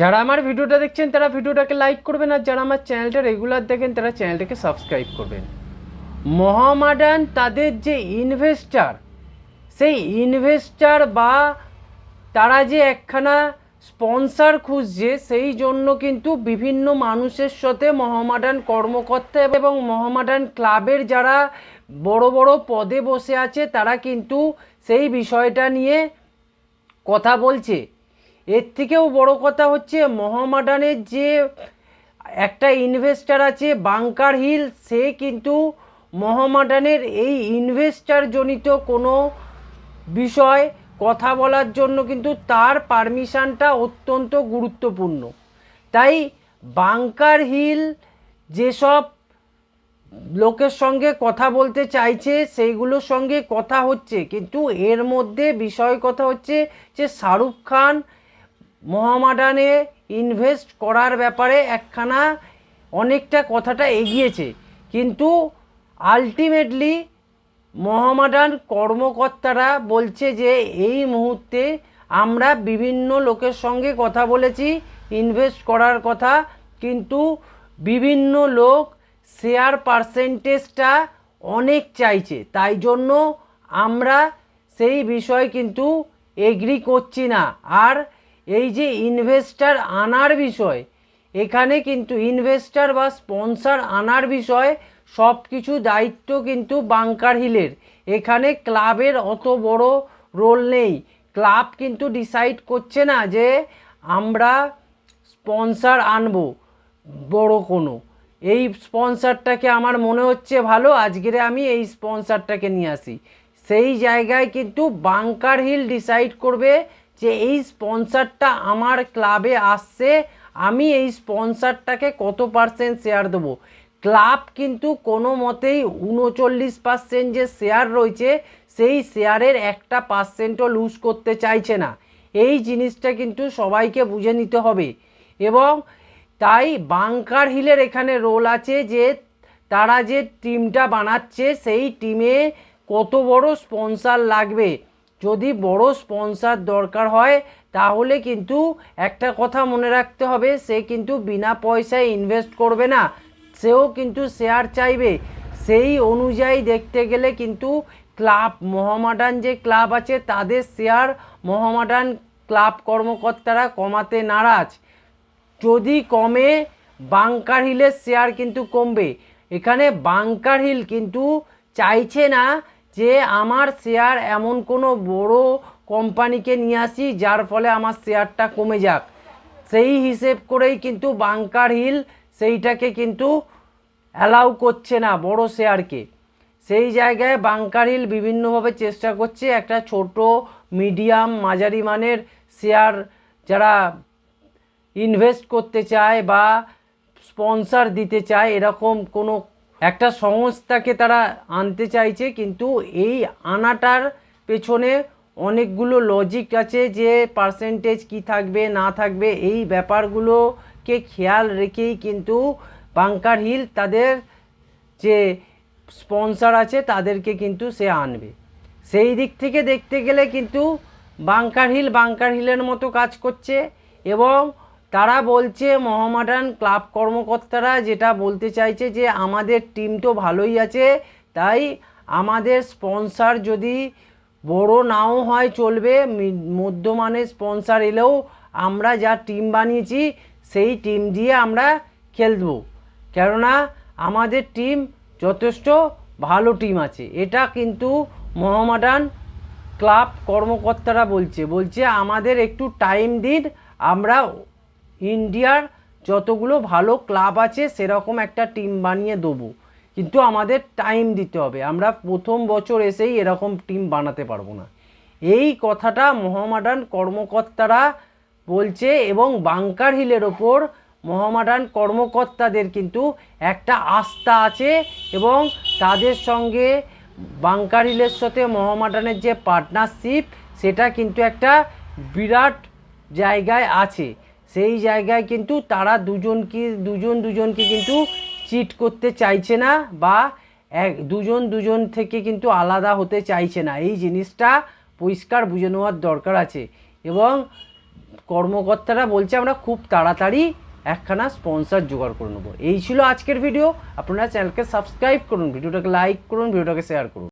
যারা আমার ভিডিওটা দেখছেন, তারা ভিডিওটাকে লাইক করবেন আর যারা আমার চ্যানেলটা রেগুলার দেখেন, তারা চ্যানেলটাকে সাবস্ক্রাইব করবেন। মহামাডান তাদের যে ইনভেস্টার সেই ইনভেস্টার বা তারা যে একখানা স্পন্সার খুঁজছে, সেই জন্য কিন্তু বিভিন্ন মানুষের সাথে মহামাডান কর্মকর্তা এবং মহামাডান ক্লাবের যারা বড় বড় পদে বসে আছে, তারা কিন্তু সেই বিষয়টা নিয়ে কথা বলছে। এর থেকেও বড় কথা হচ্ছে মহামাডানের যে একটা ইনভেস্টার আছে বাংকার হিল সে কিন্তু মহামাডানের এই ইনভেস্টার জনিত কোনো বিষয় কথা বলার জন্য কিন্তু তার পারমিশনটা অত্যন্ত গুরুত্বপূর্ণ। তাই বাংকার হিল যেসব লোকের সঙ্গে কথা বলতে চাইছে, সেইগুলোর সঙ্গে কথা হচ্ছে। কিন্তু এর মধ্যে বিষয় কথা হচ্ছে যে শাহরুখ খান মহামাডানে ইনভেস্ট করার ব্যাপারে একখানা অনেকটা কথাটা এগিয়েছে। কিন্তু আলটিমেটলি মহামাডান কর্মকর্তারা বলছে যে, এই মুহূর্তে আমরা বিভিন্ন লোকের সঙ্গে কথা বলেছি ইনভেস্ট করার কথা, কিন্তু বিভিন্ন লোক শেয়ার পার্সেন্টেজটা অনেক চাইছে। তাই জন্য আমরা সেই বিষয় কিন্তু এগ্রি করছি না। আর এই যে ইনভেস্টার আনার বিষয়, এখানে কিন্তু ইনভেস্টার বা স্পন্সার আনার বিষয় সব কিছু দায়িত্ব কিন্তু বাংকার হিলের এখানে ক্লাবের অত বড় রোল নেই। ক্লাব কিন্তু ডিসাইড করছে না যে আমরা স্পন্সার আনব, বড় কোনো। এই স্পন্সারটাকে আমার মনে হচ্ছে ভালো, আজকেরে আমি এই স্পন্সারটাকে নিয়ে আসি। সেই জায়গায় কিন্তু বাংকার হিল ডিসাইড করবে যে এই স্পন্সারটা আমার ক্লাবে আসছে, আমি এই স্পন্সারটাকে কত পার্সেন্ট শেয়ার দেবো? ক্লাব কিন্তু কোনো মতেই উনচল্লিশ পার্সেন্ট যে শেয়ার রয়েছে, সেই শেয়ারের একটা পার্সেন্টও লুজ করতে চাইছে না। এই জিনিসটা কিন্তু সবাইকে বুঝে নিতে হবে। এবং তাই বাংকার হিলের এখানে রোল আছে যে, তারা যে টিমটা বানাচ্ছে, সেই টিমে কত বড় স্পন্সার লাগবে? যদি বড় স্পন্সার দরকার হয়, তাহলে কিন্তু একটা কথা মনে রাখতে হবে, সে কিন্তু বিনা পয়সায় ইনভেস্ট করবে না। সেও কিন্তু শেয়ার চাইবে। সেই অনুযায়ী দেখতে গেলে কিন্তু ক্লাব মহামাডান যে ক্লাব আছে, তাদের শেয়ার মহামাডান ক্লাব কর্মকর্তারা কমাতে নারাজ। যদি কমে বাংকার হিলের শেয়ার কিন্তু কমবে। এখানে বাংকার হিল কিন্তু চাইছে না যে আমার শেয়ার এমন কোনো বড় কোম্পানিকে নিয়ে আসি, যার ফলে আমার শেয়ারটা কমে যাক। সেই হিসেব করেই কিন্তু বাংকার হিল সেইটাকে কিন্তু অ্যালাউ করছে না বড় শেয়ারকে সেই জায়গায় বাংকার হিল বিভিন্নভাবে চেষ্টা করছে একটা ছোট মিডিয়াম মাঝারি মানের শেয়ার যারা ইনভেস্ট করতে চায় বা স্পন্সার দিতে চায়, এরকম কোনো একটা সংস্থাকে তারা আনতে চাইছে, কিন্তু এই আনাটার পেছনে অনেকগুলো লজিক আছে যে পার্সেন্টেজ কি থাকবে, না থাকবে, এই ব্যাপারগুলোকে খেয়াল রেখেই কিন্তু বাংকার হিল তাদের যে স্পন্সার আছে তাদেরকে কিন্তু সে আনবে। সেই দিক থেকে দেখতে গেলে কিন্তু বাংকার হিল বাংকার হিলের মতো কাজ করছে এবং তারা বলছে, মহামাডান ক্লাব কর্মকর্তারা যেটা বলতে চাইছে যে, আমাদের টিম তো ভালোই আছে, তাই আমাদের স্পন্সার যদি বড় নাও হয় চলবে মধ্যমানের স্পন্সার এলেও আমরা যা টিম বানিয়েছি, সেই টিম দিয়ে আমরা খেলব। কেননা, আমাদের টিম যথেষ্ট ভালো টিম আছে। এটা কিন্তু মোহামেডান ক্লাব কর্মকর্তারা বলছে। বলছে, আমাদের একটু টাইম দিন, আমরা ইন্ডিয়ার যতগুলো ভালো ক্লাব আছে, সেরকম একটা টিম বানিয়ে দেবো। কিন্তু আমাদের টাইম দিতে হবে। আমরা প্রথম বছর এসেই এরকম টিম বানাতে পারব না। এই কথাটা মোহামেডান কর্মকর্তারা বলছে এবং বাংকার হিলের ওপর মোহামেডান কর্মকর্তাদের কিন্তু একটা আস্থা আছে এবং তাদের সঙ্গে বাংকার হিলের সাথে মোহামেডানের যে পার্টনারশিপ, সেটা কিন্তু একটা বিরাট জায়গায় আছে। সেই জায়গায় কিন্তু তারা দুজনকে, দুজন দুজনকে কিন্তু চিট করতে চাইছে না বা এক, দুজন দুজন থেকে কিন্তু আলাদা হতে চাইছে না। এই জিনিসটা পরিষ্কার বুঝে নেওয়ার দরকার আছে এবং কর্মকর্তারা বলছে আমরা খুব তাড়াতাড়ি একখানা স্পন্সর জোগাড় করে নেব। এই ছিল আজকের ভিডিও আপনারা চ্যানেলকে সাবস্ক্রাইব করুন ভিডিওটাকে লাইক করুন ভিডিওটাকে শেয়ার করুন।